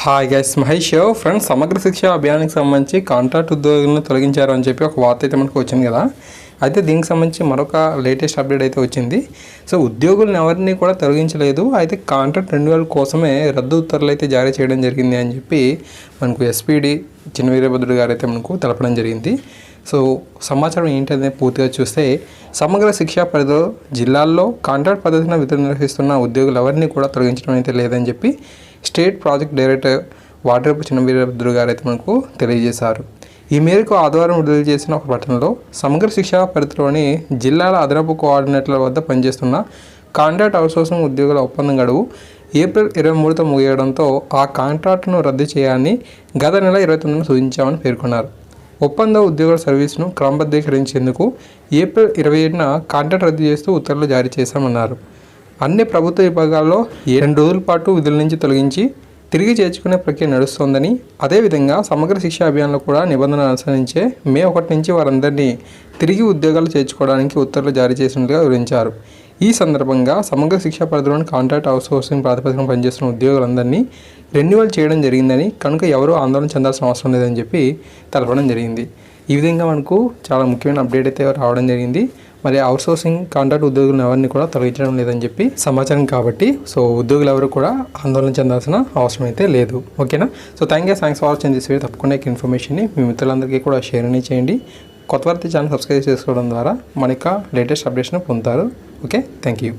Hi guys Mahesh friends సమగ్ర శిక్ష అభియానికి సంబంధించి కాంట్రాక్ట్ ఉద్యోగులను తొలగించారు అని చెప్పి ఒక వార్త అయితే మనకు వచ్చింది కదా. అయితే దీనికి సంబంధించి మరొక లేటెస్ట్ అప్డేట్ అయితే వచ్చింది. సో ఉద్యోగులను ఎవరిని కూడా తొలగించలేదు. అయితే కాంట్రాక్ట్ రెన్యువల్ కోసమే రద్దు ఉత్తర్వులు అయితే జారీ చేయడం జరిగింది అని చెప్పి మనకు ఎస్పీడి చిన్న వీరభద్రుడు గారు అయితే మనకు తెలపడం జరిగింది. సో సమాచారం ఏంటనేది పూర్తిగా చూస్తే సమగ్ర శిక్షా పరిధిలో జిల్లాల్లో కాంట్రాక్ట్ పద్ధతిన విధులు నిర్వహిస్తున్న ఉద్యోగులు ఎవరిని కూడా తొలగించడం అయితే లేదని చెప్పి స్టేట్ ప్రాజెక్ట్ డైరెక్టర్ వాటరపు చిన్న వీరభద్రుడు గారు అయితే మనకు తెలియజేశారు. ఈ మేరకు ఆదివారం విడుదల చేసిన ఒక ప్రకటనలో సమగ్ర శిక్షా పరిధిలోని జిల్లాల అదనపు కోఆర్డినేటర్ల వద్ద పనిచేస్తున్న కాంట్రాక్ట్ అవుట్సోర్సింగ్ ఉద్యోగుల ఒప్పందం గడువు ఏప్రిల్ ఇరవై మూడుతో ముగియడంతో ఆ కాంట్రాక్టును రద్దు చేయాలని గత నెల ఇరవై తొమ్మిదిన సూచించామని పేర్కొన్నారు. ఒప్పంద ఉద్యోగుల సర్వీసును క్రమబద్ధీకరించేందుకు ఏప్రిల్ ఇరవై ఏడున కాంట్రాక్ట్ రద్దు చేస్తూ ఉత్తర్వులు జారీ చేశామన్నారు. అన్ని ప్రభుత్వ విభాగాల్లో రెండు రోజుల పాటు విధుల నుంచి తొలగించి తిరిగి చేర్చుకునే ప్రక్రియ నడుస్తోందని అదేవిధంగా సమగ్ర శిక్షా అభియాన్లో కూడా నిబంధనలు అనుసరించే మే ఒకటి నుంచి వారందరినీ తిరిగి ఉద్యోగాలు చేర్చుకోవడానికి ఉత్తర్వులు జారీ చేసినట్లుగా వివరించారు. ఈ సందర్భంగా సమగ్ర శిక్షా పరిధిలోని కాంట్రాక్ట్ అవుట్సోర్సింగ్ ప్రాతిపదికన పనిచేస్తున్న ఉద్యోగులందరినీ రెన్యువల్ చేయడం జరిగిందని కనుక ఎవరూ ఆందోళన చెందాల్సిన అవసరం లేదని చెప్పి తెలపడం జరిగింది. ఈ విధంగా మనకు చాలా ముఖ్యమైన అప్డేట్ అయితే రావడం జరిగింది. మరి అవుట్సోర్సింగ్ కాంట్రాక్ట్ ఉద్యోగులను ఎవరిని కూడా తొలగించడం లేదని చెప్పి సమాచారం కాబట్టి సో ఉద్యోగులు ఎవరు కూడా ఆందోళన చెందాల్సిన అవసరం అయితే లేదు. ఓకేనా? So thank you thanks for watching this video తప్పకుండా ఈ ఇన్ఫర్మేషన్ని మీ మిత్రులందరికీ కూడా షేర్ అని చేయండి. కొత్త వారి ఛానల్ సబ్స్క్రైబ్ చేసుకోవడం ద్వారా మనక లేటెస్ట్ అప్డేట్స్ను పొందుతారు. ఓకే? Thank you